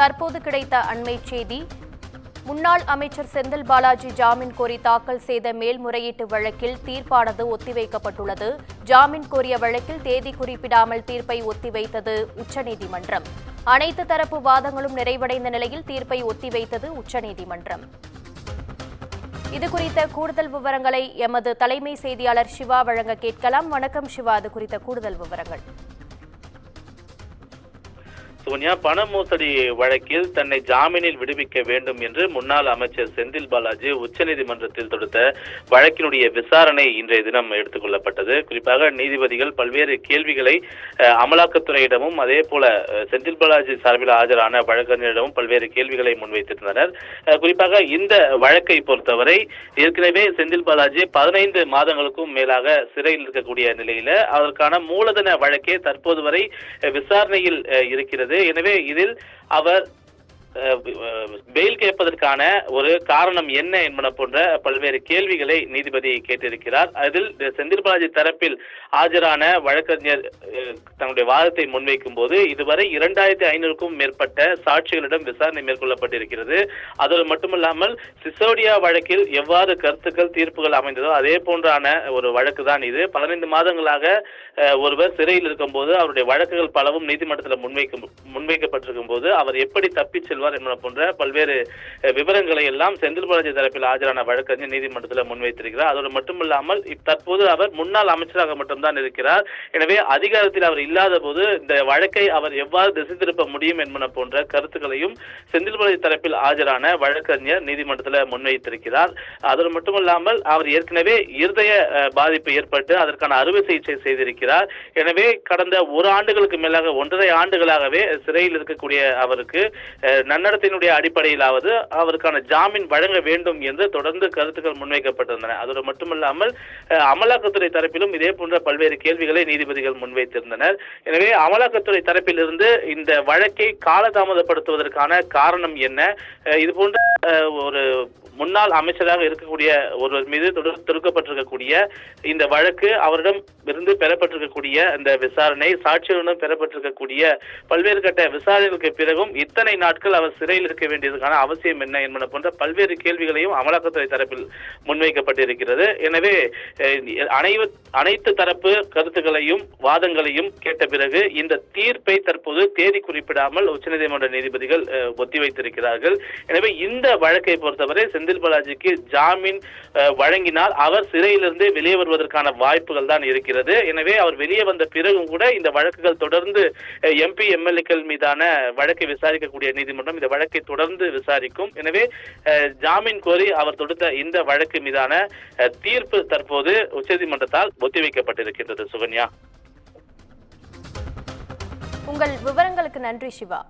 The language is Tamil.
தற்போது கிடைத்த அண்மை செய்தி முன்னாள் அமைச்சர் செந்தில் பாலாஜி ஜாமீன் கோரி தாக்கல் செய்த மேல்முறையீட்டு வழக்கில் தீர்ப்பானது ஒத்திவைக்கப்பட்டுள்ளது. ஜாமீன் கோரிய வழக்கில் தேதி குறிப்பிடாமல் தீர்ப்பை ஒத்திவைத்தது உச்சநீதிமன்றம். அனைத்து தரப்பு வாதங்களும் நிறைவடைந்த நிலையில் தீர்ப்பை ஒத்திவைத்தது உச்சநீதிமன்றம். இது குறித்த கூடுதல் விவரங்களை எமது தலைமை செய்தியாளர் சிவா வழங்க கேட்கலாம். வணக்கம் சிவா அது குறித்த கூடுதல் விவரங்கள். சோனியா பண மோசடி வழக்கில் தன்னை ஜாமீனில் விடுவிக்க வேண்டும் என்று முன்னாள் அமைச்சர் செந்தில் பாலாஜி உச்சநீதிமன்றத்தில் தொடுத்த வழக்கினுடைய விசாரணை இன்றைய தினம் எடுத்துக்கொள்ளப்பட்டது. குறிப்பாக நீதிபதிகள் பல்வேறு கேள்விகளை அமலாக்கத்துறையிடமும் அதே போல செந்தில் பாலாஜி சார்பில் ஆஜரான வழக்கறிஞரிடமும் பல்வேறு கேள்விகளை முன்வைத்திருந்தனர். குறிப்பாக இந்த வழக்கை பொறுத்தவரை ஏற்கனவே செந்தில் பாலாஜி பதினைந்து மாதங்களுக்கும் மேலாக சிறையில் இருக்கக்கூடிய நிலையில அதற்கான மூலதன வழக்கே தற்போது வரை விசாரணையில் இருக்கிறது. எனவே இதில் அவர் பெயில் கேட்பதற்கான ஒரு காரணம் என்ன என்பன போன்ற பல்வேறு கேள்விகளை நீதிபதி கேட்டிருக்கிறார். அதில் செந்தில் பாலாஜி தரப்பில் ஆஜரான வழக்கறிஞர் தன்னுடைய வாதத்தை முன்வைக்கும் போது இதுவரை இரண்டாயிரத்தி ஐநூறுக்கும் மேற்பட்ட சாட்சிகளிடம் விசாரணை மேற்கொள்ளப்பட்டிருக்கிறது. அதோடு மட்டுமல்லாமல் சிசோடியா வழக்கில் எவ்வாறு கருத்துக்கள் தீர்ப்புகள் அமைந்ததோ அதே போன்றான ஒரு வழக்கு தான் இது. பதினைந்து மாதங்களாக ஒருவர் சிறையில் இருக்கும்போது அவருடைய வழக்குகள் பலவும் நீதிமன்றத்தில் முன்வைக்கும் முன்வைக்கப்பட்டிருக்கும் போது அவர் எப்படி தப்பிச் செல்வார் என்பன போன்ற பல்வேறு விவரங்களை எல்லாம் செந்தில் பாலாஜி தரப்பில் ஆஜரான வழக்கறிஞர் நீதிமன்றத்தில் முன்வைத்திருக்கிறார். அதோடு மட்டுமில்லாமல் தற்போது அவர் முன்னாள் அமைச்சராக மட்டும்தான் இருக்கிறார். எனவே அதிகாரத்தில் அவர் இல்லாத போது இந்த வழக்கை அவர் எவ்வாறு திசை திருப்ப முடியும் என்பன போன்ற கருத்துக்களையும் செந்தில் பாலாஜி தரப்பில் ஆஜரான வழக்கறிஞர் நீதிமன்றத்தில் முன்வைத்திருக்கிறார். அதோடு மட்டுமல்லாமல் அவர் ஏற்கனவே இருதய பாதிப்பு ஏற்பட்டு அதற்கான அறுவை சிகிச்சை செய்திருக்கிறார். எனவே கடந்த ஒரு ஆண்டுகளுக்கு மேலாக ஒன்றரை ஆண்டுகளாகவே சிறையில் இருக்கக்கூடிய அவருக்கு நன்னடத்தினுடைய அடிப்படையிலாவது அவருக்கான ஜாமீன் வழங்க வேண்டும் என்று தொடர்ந்து கருத்துக்கள் முன்வைக்கப்பட்டிருந்தன. அதோடு மட்டுமல்லாமல் அமலாக்கத்துறை தரப்பிலும் இதே போன்ற பல்வேறு கேள்விகளை நீதிபதிகள் முன்வைத்திருந்தனர். எனவே அமலாக்கத்துறை தரப்பிலிருந்து இந்த வழக்கை காலதாமதப்படுத்துவதற்கான காரணம் என்ன? இது போன்ற ஒரு முன் முன்னாள் அமைச்சராக இருக்கக்கூடிய ஒருவர் மீது தொடு- தொடுக்கப்பட்டிருக்கக்கூடிய இந்த வழக்கு அவரிடம் இருந்து பெறப்பட்டிருக்கக்கூடிய அந்த விசாரணை சாட்சிகளிடம் பெறப்பட்டிருக்கக்கூடிய பல்வேறு கட்ட விசாரணைகளுக்கு பிறகும் இத்தனை நாட்கள் அவர் சிறையில் இருக்க வேண்டியதுக்கான அவசியம் என்ன என்பன போன்ற பல்வேறு கேள்விகளையும் அமலாக்கத்துறை தரப்பில் முன்வைக்கப்பட்டிருக்கிறது. எனவே அனைவ அனைத்து தரப்பு கருத்துக்களையும் வாதங்களையும் கேட்ட பிறகு இந்த தீர்ப்பை தற்போது தேதி குறிப்பிடாமல் உச்சநீதிமன்ற நீதிபதிகள் ஒத்திவைத்திருக்கிறார்கள். எனவே இந்த வழக்கை பொறுத்தவரை செந்தில் பாலாஜிக்கு ஜாமீன் வழங்கினால் அவர் சிறையிலிருந்து வெளியே வருவதற்கான வாய்ப்புகள் தான் இருக்கிறது. எனவே அவர் வெளியே வந்த பிறகும் கூட இந்த வழக்குகள் தொடர்ந்து எம்பி எம்எல்ஏக்கள் மீதான வழக்கை விசாரிக்கக்கூடிய நீதிமன்றம் இந்த வழக்கை தொடர்ந்து விசாரிக்கும். எனவே ஜாமீன் கோரி அவர் தொடுத்த இந்த வழக்கு மீதான தீர்ப்பு தற்போது உச்சநீதிமன்றத்தால் ஒத்திவைக்கப்பட்டிருக்கின்றது. சுகன்யா. உங்கள் விவரங்களுக்கு நன்றி சிவா.